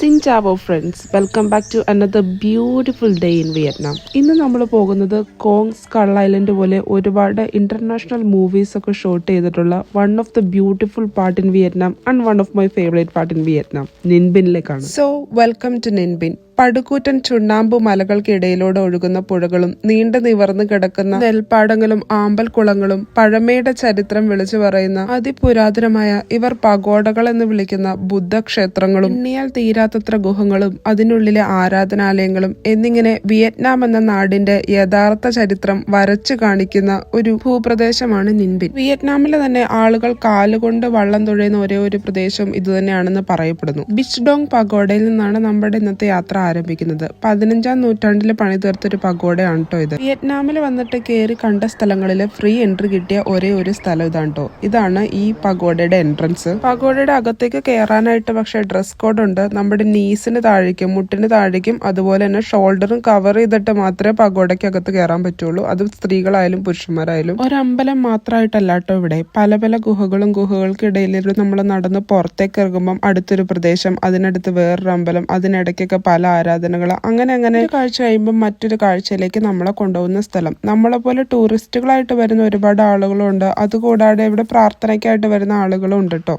Sin Chao friends welcome back to another beautiful day in Vietnam ഇന്ന് നമ്മൾ പോകുന്നത് Kong's കള്ളൈലൻഡ് പോലെ ഒരുപാട് ഇന്റർനാഷണൽ മൂവീസ് ഒക്കെ ഷൂട്ട് ചെയ്തിട്ടുള്ള one of the beautiful part in Vietnam and one of my favourite part in Vietnam നിൻബിനിലേക്കാണ് so welcome to Ninh Binh പടുകൂറ്റൻ ചുണ്ണാമ്പു മലകൾക്കിടയിലൂടെ ഒഴുകുന്ന പുഴകളും നീണ്ടു നിവർന്നു കിടക്കുന്ന നെൽപ്പാടങ്ങളും ആമ്പൽക്കുളങ്ങളും പഴമയുടെ ചരിത്രം വിളിച്ചു പറയുന്ന അതിപുരാതനമായ ഇവർ പഗോഡകൾ എന്ന് വിളിക്കുന്ന ബുദ്ധക്ഷേത്രങ്ങളും എണ്ണിയാൽ തീരാത്തത്ര ഗുഹങ്ങളും അതിനുള്ളിലെ ആരാധനാലയങ്ങളും എന്നിങ്ങനെ വിയറ്റ്നാം എന്ന നാടിന്റെ യഥാർത്ഥ ചരിത്രം വരച്ചു കാണിക്കുന്ന ഒരു ഭൂപ്രദേശമാണ് നിൻബിൻ വിയറ്റ്നാമിലെ തന്നെ ആളുകൾ കാലുകൊണ്ട് വള്ളം തുഴയുന്ന ഒരേ ഒരു പ്രദേശം ഇതുതന്നെയാണെന്ന് പറയപ്പെടുന്നു. ബിച്ച്ഡോങ് പഗോഡയിൽ നിന്നാണ് നമ്മുടെ ഇന്നത്തെ യാത്ര ആരംഭിക്കുന്നത്. പതിനഞ്ചാം നൂറ്റാണ്ടിൽ പണി തീർത്ത ഒരു പഗോഡയാണ് കേട്ടോ ഇത്. വിയറ്റ്നാമിൽ വന്നിട്ട് കയറി കണ്ട സ്ഥലങ്ങളിൽ ഫ്രീ എൻട്രി കിട്ടിയ ഒരേ ഒരു സ്ഥലം ഇതാണ് കേട്ടോ ഇതാണ് ഈ പഗോഡയുടെ എൻട്രൻസ്. പഗോഡയുടെ അകത്തേക്ക് കയറാനായിട്ട് പക്ഷെ ഡ്രസ് കോഡ് ഉണ്ട്. നമ്മുടെ നീസിന് താഴേക്കും മുട്ടിന് താഴേക്കും അതുപോലെ തന്നെ ഷോൾഡറും കവർ ചെയ്തിട്ട് മാത്രമേ പഗോഡയ്ക്ക് അകത്ത് കയറാൻ പറ്റുള്ളൂ. അത് സ്ത്രീകളായാലും പുരുഷന്മാരായാലും. ഒരമ്പലം മാത്രമായിട്ടല്ല കേട്ടോ ഇവിടെ. പല പല ഗുഹകളും ഗുഹകൾക്കിടയിൽ നമ്മൾ നടന്ന് പുറത്തേക്ക് ഇറങ്ങുമ്പം അടുത്തൊരു പ്രദേശം അതിനടുത്ത് വേറൊരു അമ്പലം അതിനിടയ്ക്കൊക്കെ പല ആരാധനകൾ അങ്ങനെ അങ്ങനെ കാഴ്ച കഴിയുമ്പോൾ മറ്റൊരു കാഴ്ചയിലേക്ക് നമ്മളെ കൊണ്ടുപോകുന്ന സ്ഥലം. നമ്മളെ പോലെ ടൂറിസ്റ്റുകളായിട്ട് വരുന്ന ഒരുപാട് ആളുകളുണ്ട്. അതുകൂടാതെ ഇവിടെ പ്രാർത്ഥനയ്ക്കായിട്ട് വരുന്ന ആളുകളും ഉണ്ട് കേട്ടോ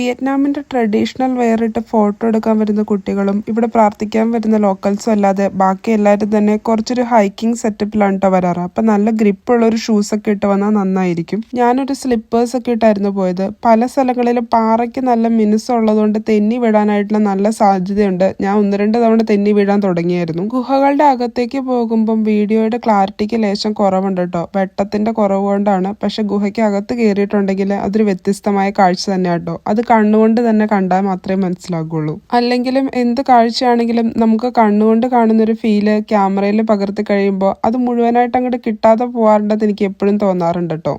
വിയറ്റ്നാമിന്റെ ട്രഡീഷണൽ വെയർ ഇട്ട് ഫോട്ടോ എടുക്കാൻ വരുന്ന കുട്ടികളും ഇവിടെ പ്രാർത്ഥിക്കാൻ വരുന്ന ലോക്കൽസും അല്ലാതെ ബാക്കി എല്ലാവരും തന്നെ കുറച്ചൊരു ഹൈക്കിംഗ് സെറ്റപ്പിലാണ് കേട്ടോ വരാറ്. അപ്പൊ നല്ല ഗ്രിപ്പുള്ള ഒരു ഷൂസ് ഒക്കെ ഇട്ട് വന്നാൽ നന്നായിരിക്കും. ഞാനൊരു സ്ലിപ്പേഴ്സ് ഒക്കെ ഇട്ടായിരുന്നു പോയത്. പല സ്ഥലങ്ങളിലും പാറയ്ക്ക് നല്ല മിനുസമുള്ളതുകൊണ്ട് തെന്നി വിടാനായിട്ടുള്ള നല്ല സാധ്യതയുണ്ട്. ഞാൻ ഒന്ന് രണ്ട് തവണ തെന്നി വീഴാൻ തുടങ്ങിയായിരുന്നു. ഗുഹകളുടെ അകത്തേക്ക് പോകുമ്പം വീഡിയോയുടെ ക്ലാരിറ്റിക്ക് ലേശം കുറവുണ്ട് കേട്ടോ വെട്ടത്തിന്റെ കുറവ് കൊണ്ടാണ് പക്ഷെ ഗുഹയ്ക്ക് അകത്ത് കയറിയിട്ടുണ്ടെങ്കിൽ അതൊരു വ്യത്യസ്തമായ കാഴ്ച തന്നെ കേട്ടോ അത് കണ്ണുകൊണ്ട് തന്നെ കണ്ടാൽ മാത്രമേ മനസ്സിലാകുള്ളൂ. അല്ലെങ്കിലും എന്ത് കാഴ്ചയാണെങ്കിലും നമുക്ക് കണ്ണുകൊണ്ട് കാണുന്ന ഒരു ഫീൽ ക്യാമറയിൽ പകർത്തി കഴിയുമ്പോൾ അത് മുഴുവനായിട്ട് അങ്ങോട്ട് കിട്ടാതെ പോകാറുണ്ടെന്ന് എനിക്ക് എപ്പോഴും തോന്നാറുണ്ട് കേട്ടോ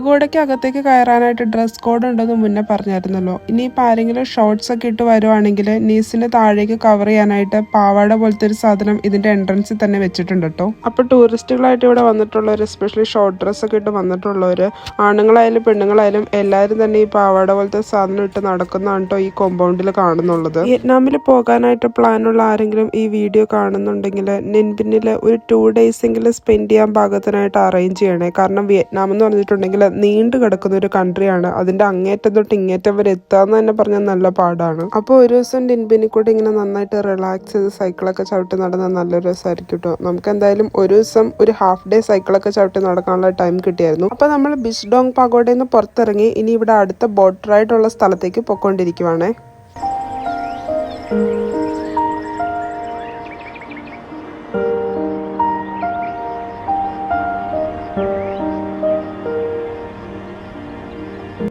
പഗോഡയ്ക്ക് അകത്തേക്ക് കയറാനായിട്ട് ഡ്രസ് കോഡ് ഉണ്ടെന്ന് മുന്നേ പറഞ്ഞായിരുന്നല്ലോ. ഇനിയിപ്പോൾ ആരെങ്കിലും ഷോർട്സ് ഒക്കെ ഇട്ട് വരുവാണെങ്കിൽ നീസിന് താഴേക്ക് കവർ ചെയ്യാനായിട്ട് പാവാട പോലത്തെ ഒരു സാധനം ഇതിന്റെ എൻട്രൻസിൽ തന്നെ വെച്ചിട്ടുണ്ട് കേട്ടോ അപ്പോൾ ടൂറിസ്റ്റുകളായിട്ട് ഇവിടെ വന്നിട്ടുള്ളവർ എസ്പെഷ്യലി ഷോർട്ട് ഡ്രസ് ഒക്കെ ഇട്ട് വന്നിട്ടുള്ളവർ ആണുങ്ങളായാലും പെണ്ണുങ്ങളായാലും എല്ലാവരും തന്നെ ഈ പാവാട പോലത്തെ സാധനം ഇട്ട് നടക്കുന്നതാണ് കേട്ടോ ഈ കോമ്പൗണ്ടിൽ കാണുന്നുള്ളത്. വിയറ്റ്നാമിൽ പോകാനായിട്ട് പ്ലാൻ ഉള്ള ആരെങ്കിലും ഈ വീഡിയോ കാണുന്നുണ്ടെങ്കിൽ നിൻപിന്നിൽ ഒരു ടു ഡേയ്സ് എങ്കിലും സ്പെൻഡ് ചെയ്യാൻ പാകത്തിനായിട്ട് അറേഞ്ച് ചെയ്യണേ. കാരണം വിയറ്റ്നാം എന്ന് പറഞ്ഞിട്ടുണ്ടെങ്കിൽ നീണ്ടു കിടക്കുന്ന ഒരു കൺട്രിയാണ് അതിന്റെ അങ്ങേറ്റം തൊട്ട് ഇങ്ങേറ്റം വരെ എത്താന്ന് തന്നെ പറഞ്ഞാൽ നല്ല പാടാണ്. അപ്പോൾ ഒരു ദിവസം ഡിൻബിനി കൂടെ ഇങ്ങനെ നന്നായിട്ട് റിലാക്സ് ചെയ്ത് സൈക്കിളൊക്കെ ചവിട്ടി നടന്നാൽ നല്ലൊരു രസമായിരിക്കും കേട്ടോ നമുക്ക് എന്തായാലും ഒരു ദിവസം ഒരു ഹാഫ് ഡേ സൈക്കിളൊക്കെ ചവിട്ടി നടക്കാനുള്ള ടൈം കിട്ടിയായിരുന്നു. അപ്പോൾ നമ്മൾ ബിസ്ഡോങ് പഗോഡയിൽ നിന്ന് പുറത്തിറങ്ങി ഇനി ഇവിടെ അടുത്ത ബോട്ട് റൈഡുള്ള സ്ഥലത്തേക്ക് പൊയ്ക്കൊണ്ടിരിക്കുവാണേ.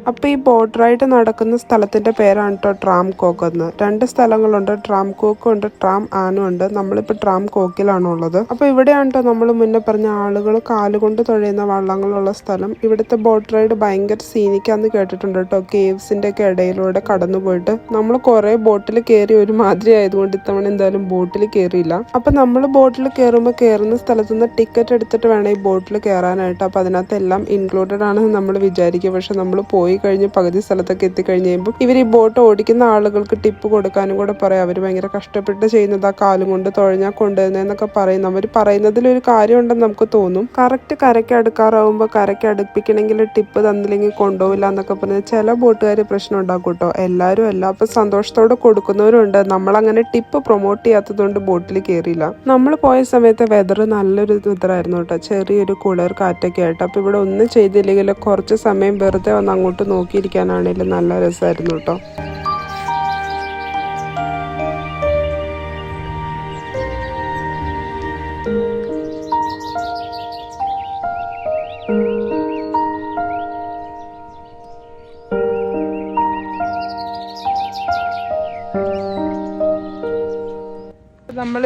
അപ്പോൾ ഈ ബോട്ട് റൈഡ് നടക്കുന്ന സ്ഥലത്തിന്റെ പേരാണ് കേട്ടോ ട്രാം കോക്ക് എന്ന്. രണ്ട് സ്ഥലങ്ങളുണ്ട് ട്രാം കോക്കും ഉണ്ട് ട്രാം ആനും ഉണ്ട്. നമ്മളിപ്പോൾ ട്രാം കോക്കിലാണ് ഉള്ളത്. അപ്പോൾ ഇവിടെയാണ് കേട്ടോ നമ്മൾ മുന്നേ പറഞ്ഞ ആളുകൾ കാലുകൊണ്ട് തുഴയുന്ന വള്ളങ്ങളുള്ള സ്ഥലം. ഇവിടുത്തെ ബോട്ട് റൈഡ് ഭയങ്കര സീനിക്കാന്ന് കേട്ടിട്ടുണ്ട് കേട്ടോ കേവ്സിന്റെ ഒക്കെ ഇടയിലൂടെ കടന്നു പോയിട്ട്. നമ്മൾ കുറേ ബോട്ടിൽ കയറി ഒരു മാതിരി ആയതുകൊണ്ട് ഇത്തവണ എന്തായാലും ബോട്ടിൽ കയറിയില്ല അപ്പോൾ നമ്മൾ ബോട്ടിൽ കയറുമ്പോൾ കയറുന്ന സ്ഥലത്ത് നിന്ന് ടിക്കറ്റ് എടുത്തിട്ട് വേണം ഈ ബോട്ടിൽ കയറാനായിട്ട് അപ്പോൾ അതിനകത്ത് എല്ലാം ഇൻക്ലൂഡഡ് ആണെന്ന് നമ്മൾ വിചാരിക്കും. പക്ഷെ നമ്മൾ പോയി കഴിഞ്ഞ് പകുതി സ്ഥലത്തൊക്കെ എത്തിക്കഴിഞ്ഞ് കഴിയുമ്പോൾ ഇവർ ഈ ബോട്ട് ഓടിക്കുന്ന ആളുകൾക്ക് ടിപ്പ് കൊടുക്കാനും കൂടെ പറയാം. അവർ ഭയങ്കര കഷ്ടപ്പെട്ട് ചെയ്യുന്നത് കാലും കൊണ്ട് തുഴഞ്ഞാൽ കൊണ്ടുവരുന്നതെന്നൊക്കെ പറയുന്നു. അവർ പറയുന്നതിൽ ഒരു കാര്യമുണ്ടെന്ന് നമുക്ക് തോന്നും. കറക്റ്റ് കരയ്ക്ക് അടുക്കാറാവുമ്പോൾ കരയ്ക്ക് അടുപ്പിക്കണമെങ്കിൽ ടിപ്പ് തന്നില്ലെങ്കിൽ കൊണ്ടുപോകില്ല എന്നൊക്കെ പറഞ്ഞ് ചില ബോട്ടുകാർ പ്രശ്നം ഉണ്ടാക്കും കേട്ടോ. എല്ലാവരും അല്ല. അപ്പൊ സന്തോഷത്തോടെ കൊടുക്കുന്നവരുണ്ട്. നമ്മളങ്ങനെ ടിപ്പ് പ്രൊമോട്ട് ചെയ്യാത്തതുകൊണ്ട് ബോട്ടിൽ കയറിയില്ല നമ്മൾ പോയ സമയത്ത് വെതർ നല്ലൊരു വെതറായിരുന്നു കേട്ടോ. ചെറിയൊരു കുളിർ കാറ്റൊക്കെ ആയിട്ട്. അപ്പൊ ഇവിടെ ഒന്നും ചെയ്തില്ലെങ്കിൽ കുറച്ച് സമയം വെറുതെ വന്ന് അങ്ങോട്ട് നോക്കിയിരിക്കാനാണെങ്കിലും നല്ല രസമായിരുന്നു കേട്ടോ.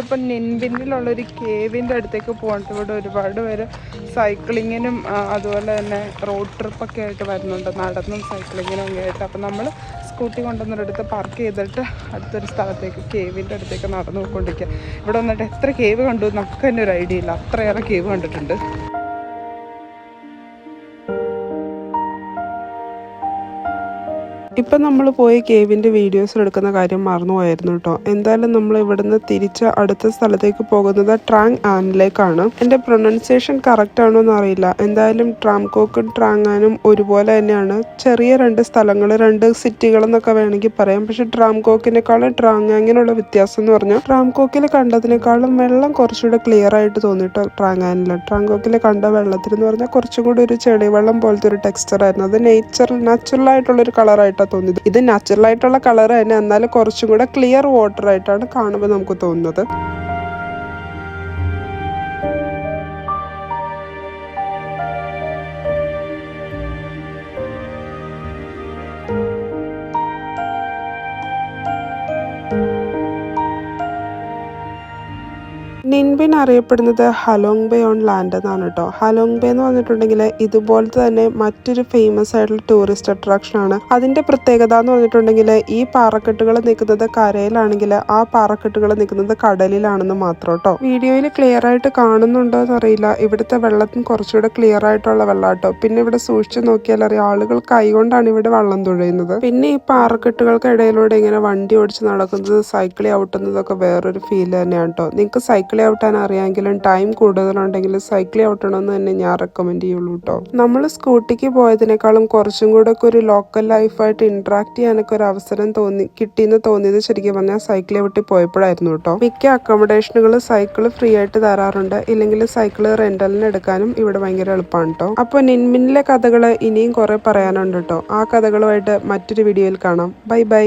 നമ്മളിപ്പോൾ നിൻബിന്നിലുള്ള ഒരു കേവിന്റെ അടുത്തേക്ക് പോകണ്ട ഇവിടെ ഒരുപാട് പേര് സൈക്ലിങ്ങിനും അതുപോലെ തന്നെ റോഡ് ട്രിപ്പൊക്കെ ആയിട്ട് വരുന്നുണ്ട്. നടന്നും സൈക്ലിങ്ങിനും ഒക്കെ ആയിട്ട്. അപ്പം നമ്മൾ സ്കൂട്ടി കൊണ്ടുവന്നൊരിടത്ത് പാർക്ക് ചെയ്തിട്ട് അടുത്തൊരു സ്ഥലത്തേക്ക് കേവിന്റെ അടുത്തേക്ക് നടന്നു പോയിക്കൊണ്ടിരിക്കുക ഇവിടെ വന്നിട്ട് എത്ര കേവ് കണ്ടു നമുക്ക് തന്നെ ഒരു ഐഡിയ ഇല്ല. അത്രയേറെ കേവ് കണ്ടിട്ടുണ്ട്. ഇപ്പം നമ്മൾ പോയി കേവിന്റെ വീഡിയോസ് എടുക്കുന്ന കാര്യം മറന്നുപോയായിരുന്നു കേട്ടോ. എന്തായാലും നമ്മൾ ഇവിടുന്ന് തിരിച്ച് അടുത്ത സ്ഥലത്തേക്ക് പോകുന്നത് ട്രാങ് ആനിലേക്കാണ്. എന്റെ പ്രൊണൗൺസിയേഷൻ കറക്റ്റ് ആണോ എന്ന് അറിയില്ല. എന്തായാലും ട്രാംകോക്കും ട്രാങ്ങാനും ഒരുപോലെ തന്നെയാണ്. ചെറിയ രണ്ട് സ്ഥലങ്ങൾ രണ്ട് സിറ്റികൾ എന്നൊക്കെ വേണമെങ്കിൽ പറയാം. പക്ഷെ ട്രാംകോക്കിനേക്കാളും ട്രാങ്ങാങ്ങിനുള്ള വ്യത്യാസം എന്ന് പറഞ്ഞാൽ ട്രാംകോക്കിൽ കണ്ടതിനേക്കാളും വെള്ളം കുറച്ചുകൂടെ ക്ലിയർ ആയിട്ട് തോന്നിട്ടോ ട്രാങ്ങാനില്ല ട്രാംകോക്കിൽ കണ്ട വെള്ളത്തിൽ എന്ന് പറഞ്ഞാൽ കുറച്ചും കൂടി ഒരു ചെളിവെള്ളം പോലത്തെ ഒരു ടെക്സ്ചർ ആയിരുന്നു. അത് നേച്ചർ നാച്ചുറൽ ആയിട്ടുള്ള ഒരു കളറായിട്ടാണ് തോന്നിയത്. ഇത് നാച്ചുറൽ ആയിട്ടുള്ള കളർ തന്നെ എന്നാൽ കുറച്ചും കൂടെ ക്ലിയർ വാട്ടർ ആയിട്ടാണ് കാണുമ്പോൾ നമുക്ക് തോന്നുന്നത്. നിൻബിൻ അറിയപ്പെടുന്നത് ഹലോങ് ബേ ഓൺ ലാൻഡ് എന്നാണ് കേട്ടോ. ഹലോങ് ബേ എന്ന് പറഞ്ഞിട്ടുണ്ടെങ്കിൽ ഇതുപോലത്തെ തന്നെ മറ്റൊരു ഫേമസ് ആയിട്ടുള്ള ടൂറിസ്റ്റ് അട്രാക്ഷൻ ആണ്. അതിന്റെ പ്രത്യേകത എന്ന് പറഞ്ഞിട്ടുണ്ടെങ്കിൽ ഈ പാറക്കെട്ടുകൾ നിൽക്കുന്നത് കരയിലാണെങ്കിൽ ആ പാറക്കെട്ടുകൾ നിൽക്കുന്നത് കടലിലാണെന്ന് മാത്രം കേട്ടോ. വീഡിയോയിൽ ക്ലിയർ ആയിട്ട് കാണുന്നുണ്ടോ എന്ന് അറിയില്ല. ഇവിടുത്തെ വെള്ളത്തിന് കുറച്ചുകൂടെ ക്ലിയർ ആയിട്ടുള്ള വെള്ളം കേട്ടോ. പിന്നെ ഇവിടെ സൂക്ഷിച്ചു നോക്കിയാൽ അറിയാം ആളുകൾ കൈകൊണ്ടാണ് ഇവിടെ വെള്ളം തുഴയുന്നത്. പിന്നെ ഈ പാറക്കെട്ടുകൾക്ക് ഇടയിലൂടെ ഇങ്ങനെ വണ്ടി ഓടിച്ച് നടക്കുന്നത് സൈക്കിൾ ഔട്ടുന്നതൊക്കെ വേറൊരു ഫീൽ തന്നെയാണ് കേട്ടോ. നിങ്ങൾക്ക് സൈക്കിൾ ഔട്ടാൻ അറിയാമെങ്കിലും ടൈം കൂടുതലുണ്ടെങ്കിൽ സൈക്കിൾ ഔട്ടണമെന്ന് തന്നെ ഞാൻ റെക്കമെൻഡ് ചെയ്യുള്ളൂ കേട്ടോ നമ്മൾ സ്കൂട്ടിക്ക് പോയതിനേക്കാളും കുറച്ചും കൂടെ ഒക്കെ ഒരു ലോക്കൽ ലൈഫായിട്ട് ഇന്ററാക്ട് ചെയ്യാനൊക്കെ ഒരു അവസരം തോന്നി കിട്ടിയെന്ന് തോന്നിയത് ശരിക്കും പറഞ്ഞാൽ സൈക്കിൾ ചവിട്ടി പോയപ്പോഴായിരുന്നു കേട്ടോ മിക്ക അക്കോമഡേഷനുകൾ സൈക്കിൾ ഫ്രീ ആയിട്ട് തരാറുണ്ട്. ഇല്ലെങ്കിൽ സൈക്കിൾ റെന്റലിന് എടുക്കാനും ഇവിടെ ഭയങ്കര എളുപ്പമാണ് കേട്ടോ അപ്പോൾ നിൻമിനിലെ കഥകൾ ഇനിയും കുറെ പറയാനുണ്ട് കേട്ടോ ആ കഥകളുമായിട്ട് മറ്റൊരു വീഡിയോയിൽ കാണാം. Bye bye